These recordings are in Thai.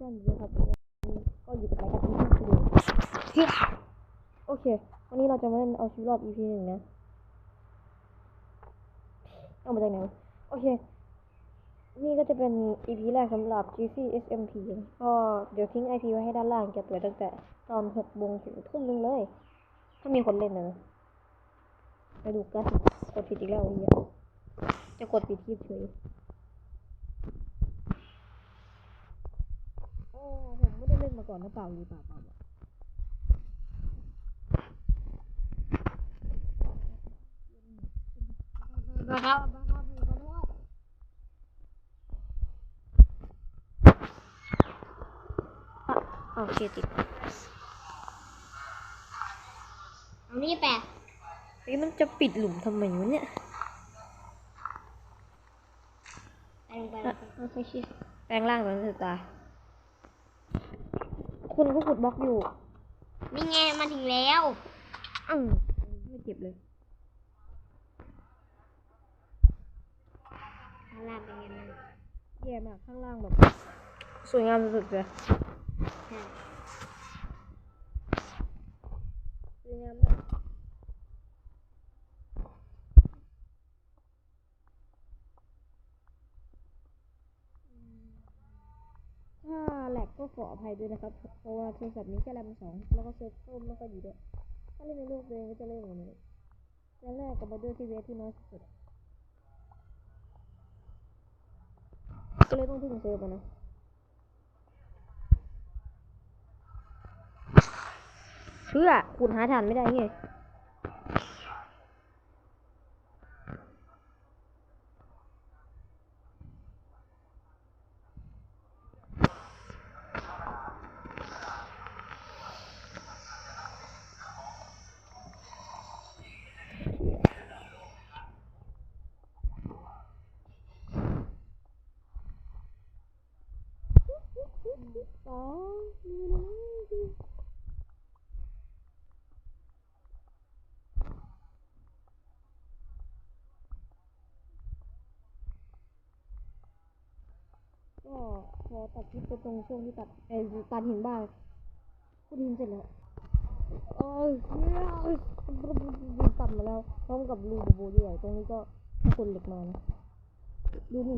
นั่นเลยครับก็อยู่กับรายการที่ชื่อเฮียโอเค วันนี้เราจะมาเล่นเอาชีวิตรอด EP หนึ่งนะ เอามาจากไหนวะโอเค นี่ก็จะเป็น EP แรกสำหรับ GC SMP ก็เดี๋ยวทิ้ง IP ไว้ให้ด้านล่างจะเปิดตั้งแต่ตอนหกโมงถึงทุ่มหนึงเลย ถ้ามีคนเล่นนะไปดูกัน กดผิดอีกแล้วเฮียจะกดผิดคลิปเฉย โอ้ผม ไม่ได้เล่นมาก่อนนะเปล่าหรือเปล่าเปล่าบ้าครับโทษโอเคติดเอานี่แปะไอ้มันจะปิดหลุมทำไมวะเนี่ยไปลงไปลอะงไปโอเคชิแปลงร่างตอนจะตา คุณก็ขุดบล็อกอยู่นี่ไงมาถึงแล้วอืมไม่เจ็บเลยข้างล่างเป็นไงบ้างแย่มากข้างล่างแบบ สวยงามสุดๆเลยใช่สวยงามมากถ้าแหล ก็ขออภัยด้วยนะครับ เพราะว่าโทรศัพท์นี้แค่แรมสองแล้วก็เซิร์ฟเวอร์ไม่ค่อยดีด้วย ถ้าเล่นในโลกตัวเองก็จะเล่นอย่างนี้แล้วแรกกับมาด้วยที่เวทที่น้อยสุดก็เลยต้องพึ่งเซิร์ฟอะนะเพื่อคุณหาฐานไม่ได้ไง สองก็พอตัดค ลิปไปตรงช่วงที่ตัดเอ่อตัดหินบ้างพูดหินเสร็จแล้วเอ้ยเอ้ยตัดมาแล้วพร้อมกับรูโบใหญ่ตรงนี้ก็ให้คนเหล็กมานะดูนี่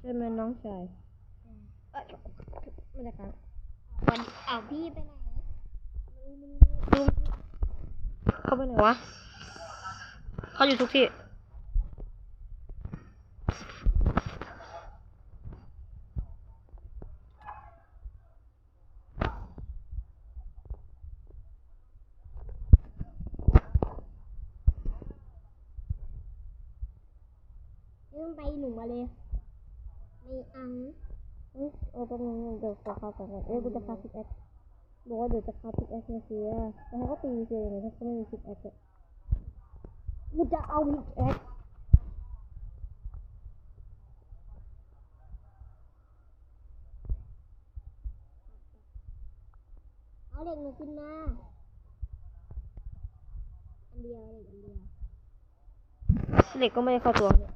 ใช่ไหมน้องชายเอ้ยไม่ได้ครับวันเอาพี่ไปไหนเขาไปไหนวะเขาอยู่ทุกที่ เรื่องไปหนู มาเลยไม่อังเอ้ยเออแป๊บนึงเดี๋ยวขอเข้าก่อนเอ้ยกูจะคาพิกแอคบอกว่าเดี๋ยวจะคาพิกแอคมาเสียแต่เขาก็ตีเสียเลยถ้าเขาไม่มีพิกแอคอะกูจะเอาพิกแอคเอาเหล็กหนูขึ้นมาอันเดียวเหล็กอันเดียวเหล็กก็ไม่ได้เข้าตัวเนี่ย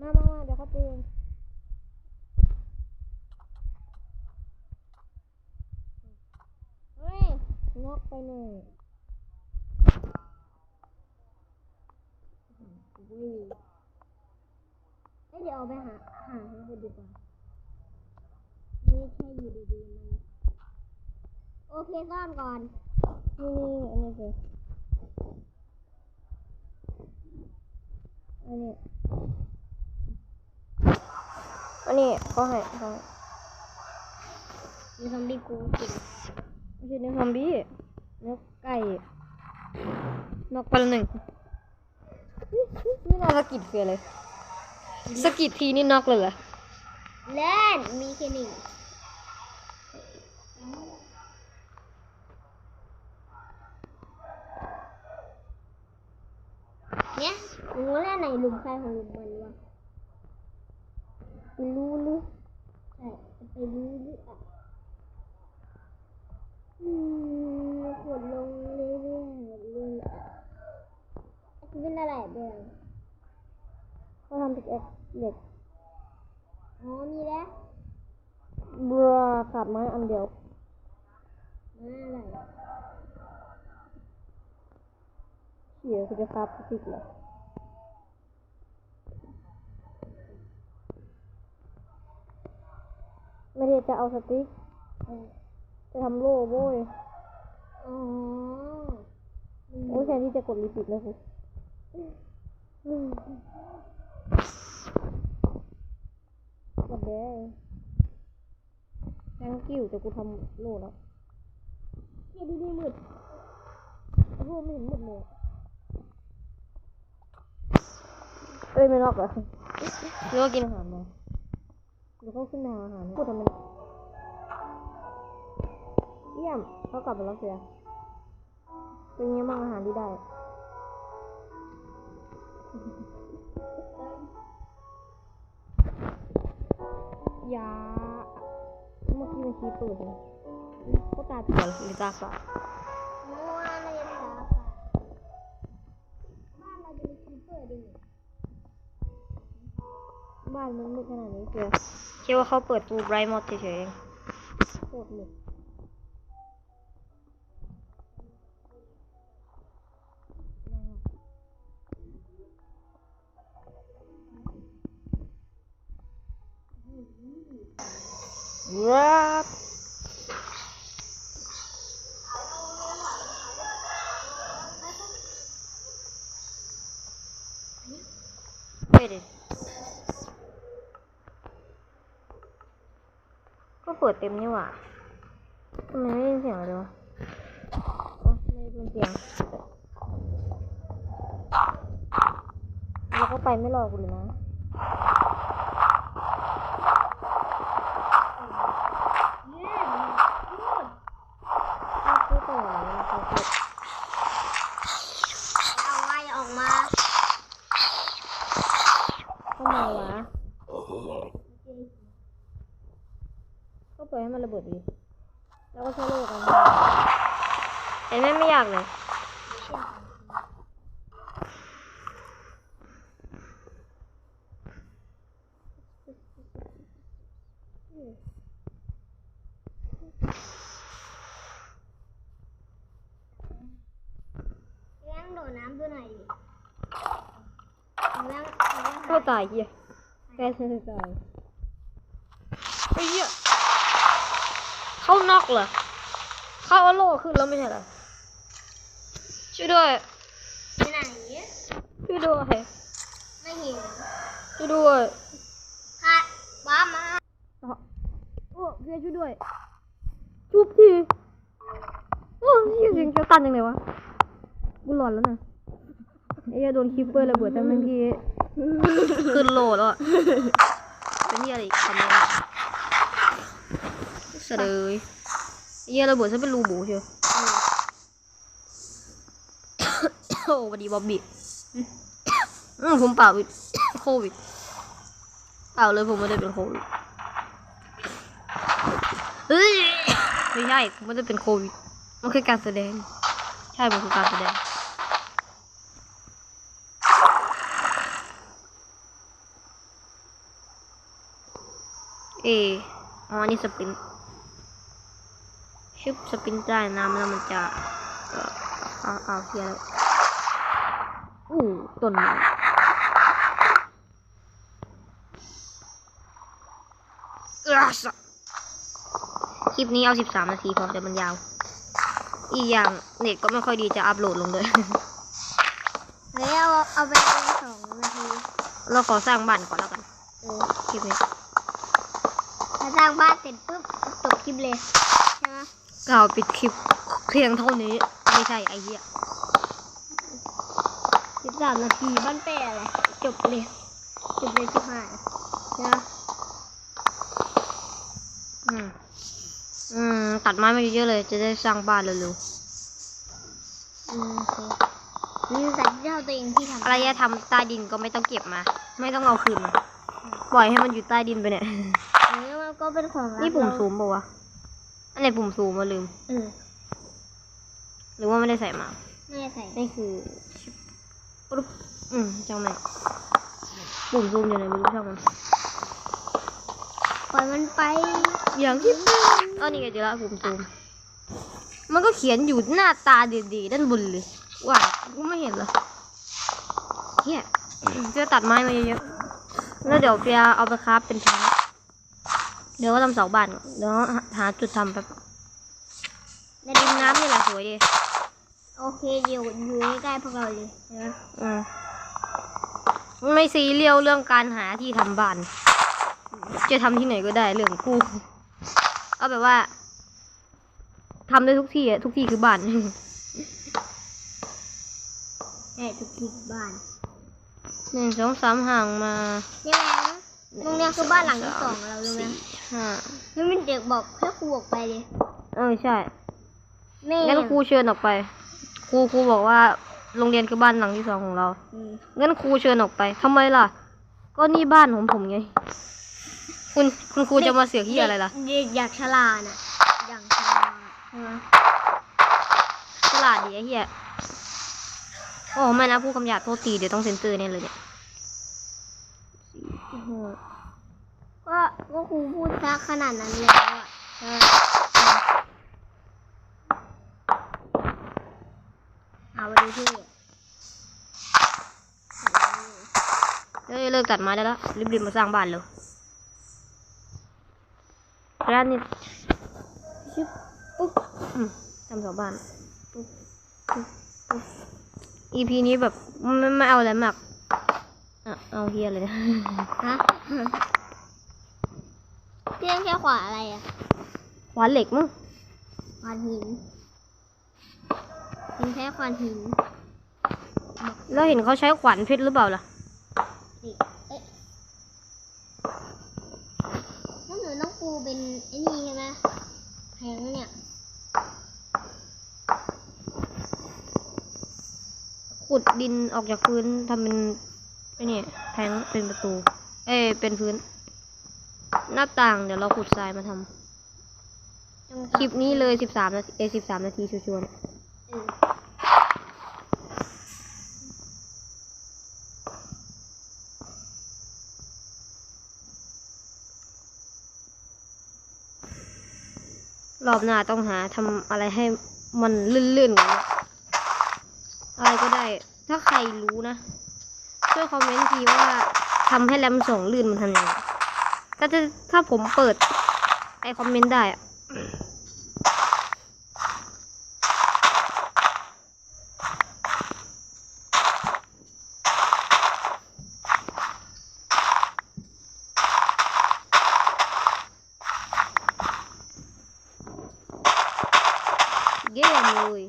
มามา มาเดี๋ยวเฮ้ยงอกไปหน่อยวิ่งเดี๋ยวเอาไปหาหาให้คนดีกว่าไม่ใช่อยู่ดีๆมันโอเคซ่อนก่อน นี่นี่อันนี้สิอันนี้ อันนี้ก็ให้เขาให้มีซอมบี้กูกินไม่ใช่เนื้อซอมบี้เนื้อไก่นกไปละหนึ่งไม่น่าสะกิดเฟียเลยสะกิดทีนี่นอกเลยเหรอเล่นมีแค่หนึ่งเนี่ยหนูเล่นไหนหลุมใครของหลุมมันวะไม่ รู้หรือใช่จะไปรู้หรืออะอืมกดลงเรื่อยๆเลยอะเป็นอะไรเดี๋ยวเขาทำพิกแอคเหล็กอ๋อมีแล้วบราขาดไม้อันเดียวไม่อะไรเขี่ยคือจะคราบสติ๊กเหรอ ไม่ได้จะเอาสติ๊กจะทำโล่โว้ยอ๋อโอ้ยแทนที่จะกดรีปิดนะสิกดได้แทงกิ้วแต่กูทำโล่แล้วเฮ้ยดีดีมืดโอ้โหไม่เห็นหมดเลยอะเอ้ยไม่นอกเหรอหรือว่ากินอาหารมา หรือเขาขึ้นมาเอาหารพูดทำไมเยี่ยมเขากลับมาแล้วเสียเป็นยังบ้างอาหารที่ได้ยาเมื่อกี้มันชี้เปิดเลยก็ตาเสียหรือตาฝาดเมื่อวานเราจะไปหาบ้านเราจะมีคีเปอร์ดิบ้านมันมืดขนาดนี้เชีย วคิดว่าเขาเปิดฟูไบรท์หมดเฉยๆเองโคตรมืดรับเฮ้ยดิ ก็เปิ ดเต็มนี่หว่าทำไมไม่ได้ยินเสียงเลยวะไม่ได้ยินเสียง แล้วก็ไปไม่รอกูเลยนะ เย้พูด ไม่พูดต่อเลยนะเขาพูด เอาไว้ออกมา เข้ามาวะก็ ปล่อยให้มันระเบิดดีแล้วก็ใช้โลกันเห็นไหมไม่อยากเลยเลี้ยงโดดน้ำดูหน่อยดิเลี้ยเลี้ยงเข้าตายเฮียแกเธอตายไอ้เหี้ย เข้านอกเหรอเข้าเอาโล่ขึ้นแล้วไม่ใช่เหรอช่วยด้วยไปไหนช่วยด้วยไม่เห็นช่วยด้วยค่ะว้ามาโอ้เพียช่วยด้วยจุบทีโอ้ยเสียงจะตันยังไงวะกูหลอนแล้วนะไอ้เหี้ยโดนคิปเปอร์ระเบิดแต่เมื่อกี้ขึ้นโหลแล้วอะเป็นเหี้ยอะไรอีกคำนึง เสยเลยไอ้เหี้ยระเบิดซะเป็นรูบูเชียวโอ้สวัสดีบ๊อบบี้อืมผมเปล่าวิดโควิดเปล่าเลยผมไม่ได้เป็นโควิดเฮ้ยไม่ใช่มันจะเป็นโควิดมันคือการแสดง ใช่มันคือการแสดงเอออ๋อนี่สปริน ชึบสปรินใต้น้ำแล้วมันจะเอ่อเอาเอาเฮียแล้วอู้ต้นไม้เอ้อสะคลิปนี้เอา 13 นาทีพอเดี๋ยวมันยาว อีกอย่างเน็ตก็ไม่ค่อยดีจะอัพโหลดลงเลยเฮ้ยเอาเอาไปเป็นสองนาที เราขอสร้างบ้านก่อนแล้วกันเออคลิปนี้ถ้าสร้างบ้านเสร็จปุ๊บจบคลิปเลยใช่ไหม กล่าวปิดคลิปเพียงเท่านี้ไม่ใช่ไอ้เหี้ยสิบสามนาทีบ้านแปะอะไรจบเลยจบเลยสิบห้าใช่ไหมอืมอืมตัดไม้มาเยอะๆเลย จะได้สร้างบ้านเร็วอืมโอเคนี่ใส่ที่เท่าตัวเองที่ทำๆอะไรจะทำใต้ดินก็ไม่ต้องเก็บมา ไม่ต้องเอาคืนมาปล่อยให้มันอยู่ใต้ดินไปเนี่ยเออมันก็เป็นของรักนี่ปุ่มเรา ซูมปะวะ อันไหนปุ่มซูมมาลืม เออหรือว่าไม่ได้ใส่มา ไม่ได้ใส่นี่คือปุ๊บอืมจังไหนปุ่มซูมอยู่ไหนไม่รู้ช่างมันปล่อยมันไป อย่างที่เออนี่ไงเดี๋ยวละผมซูม มันก็เขียนอยู่หน้าตาดีๆด้านบนเลยว่ากูไม่เห็นเหรอเฮียจะตัดไม้มาเยอะๆแล้วเดี๋ยวเปียเอาไปคราฟเป็นแท้ง เดี๋ยวก็ทำเสาบ้านก่อนเดี๋ยวหาจุดทำแป๊บในดินน้ำนี่แหละสวยดีโอเคอยู่อยู่ใกล้ๆพวกเราเลยเห็นไหมอืมไม่ซีเรียลเรื่องการหาที่ทำบ้าน จะทำที่ไหนก็ได้เรื่องกูเอาแบบว่าทำได้ทุกที่อะทุกที่คือบ้านใช่ทุกที่บ้านหนึ่งสองสามห่างมานี่แหละ ตรงเนี้ยคือบ้านหลังที่สองเรารู้ไหมสี่ห้าแล้วมันเด็กบอกแค่ครูออกไปเลยเออใช่แม่งั้นครูเชิญออกไป ครูครูบอกว่า โรงเรียนคือบ้านหลังที่สองของเราอืมงั้นครูเชิญออกไปทำไมล่ะ ก็นี่บ้านของผมไง คุณคุณครูจะมาเสียที่อะไรล่ะเด็กอยากฉลาดน่ะอย่างฉลาดใช่ไหมตลาดดีไอ้เหี้ยโอ้ไม่นะพูดคำหยาบโทษทีเดี๋ยวต้องเซ็นเซอร์แน่เลยเนี่ย สี่ห้าก็ก็ครูพูดซะขนาดนั้นแล้วอะใช่ไหมเอาไปดูที่เอ้ยเลิกตัดไม้ได้แล้วรีบๆมาสร้างบ้านเลยร้านนี้ชึบปุ๊บอืมทำเสาบ้านปุ๊บปุ๊บปุ๊บ EP นี้แบบไม่ไม่เอาอะไรมากอะ เอาเฮียเลยฮะเตี้ยงแค่ขวาอะไรอะหวานเหล็กมั้งขวานหินเป็นแค่ขวานหิน แล้วเห็นเขาใช้ขวานเพชรหรือเปล่าล่ะสิเอ๊ะถ้าหนูต้องปูเป็นไอ้นี่ใช่ไหมแพงเนี่ยขุดดินออกจากพื้นทำเป็น ไอ้นี่แทงเป็นประตู เอ้ยเป็นพื้น หน้าต่างเดี๋ยวเราขุดทรายมาทำคลิปนี้เลยสิบสามนาทีเอ้สิบสามนาทีชัวร์ๆเนี่ยเออรอบหน้าต้องหาทำอะไรให้มันลื่นๆกว่านี้อะไรก็ได้ ถ้าใครรู้นะ ช่วยคอมเมนต์ทีว่าทำให้แรมสองลื่นมันทำยังไงถ้าจะถ้าผมเปิดไอคอมเมนต์ได้อะเยี่ยมเลย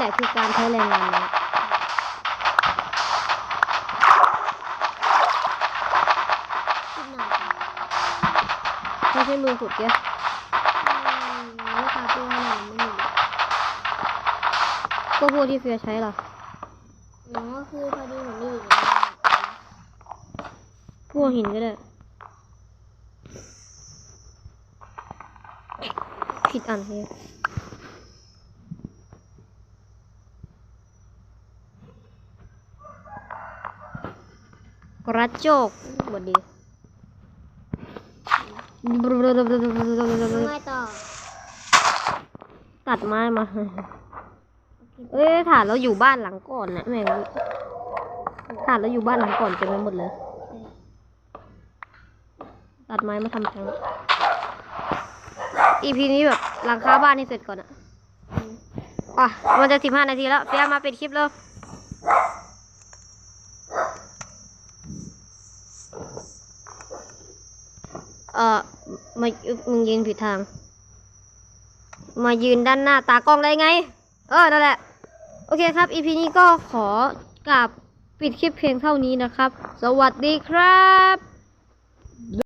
แหละคือการใช้แรงงานนะไม่ใช่มือขุดเกี้ยอืมลูกค้าตัวหน่อยไม่มีก็พวกที่เฟียใช้หรออ๋อคือพอดีผมมีอีกแล้วพวกหินก็ได้ ผิดอันเฮีย กระโจกสวัสดีไม่ต่อ ตัดไม้มา เอ้ยถานเราอยู่บ้านหลังก่อนนะแม่งถานเราอยู่บ้านหลังก่อนเต็มไปหมดเลย ตัดไม้มาทำแทงอีพีนี้แบบหลังคาบ้านให้เสร็จก่อนอะอะมันจะสิบห้านาทีแล้วเปียมาปิดคลิปแล้ว ออมามึงยืนผิดทาง มายืนด้านหน้าตากล้องได้ไง เออ นั่นแหละ โอเคครับ EP นี้ก็ขอกลับปิดคลิปเพียงเท่านี้นะครับ สวัสดีครับ